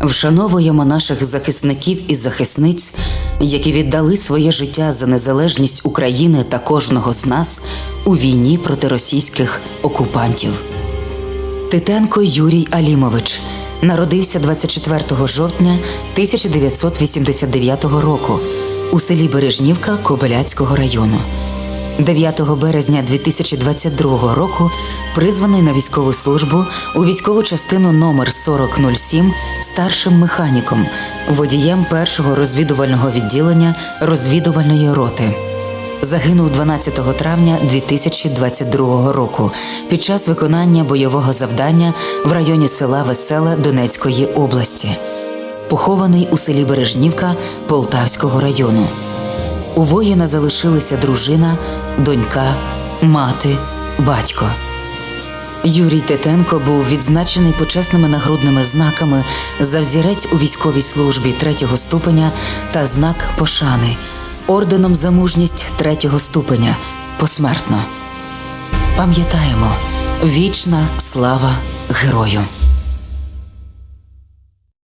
Вшановуємо наших захисників і захисниць, які віддали своє життя за незалежність України та кожного з нас у війні проти російських окупантів. Титенко Юрій Алімович народився 24 жовтня 1989 року у селі Бережнівка Кобиляцького району. 9 березня 2022 року призваний на військову службу у військову частину номер 4007 старшим механіком, водієм першого розвідувального відділення розвідувальної роти. Загинув 12 травня 2022 року під час виконання бойового завдання в районі села Веселе Донецької області, похований у селі Бережнівка Полтавського району. У воїна залишилися дружина, донька, мати, батько. Юрій Тетенко був відзначений почесними нагрудними знаками за взірець у військовій службі третього ступеня та знак пошани, орденом за мужність третього ступеня посмертно. Пам'ятаємо вічна слава герою.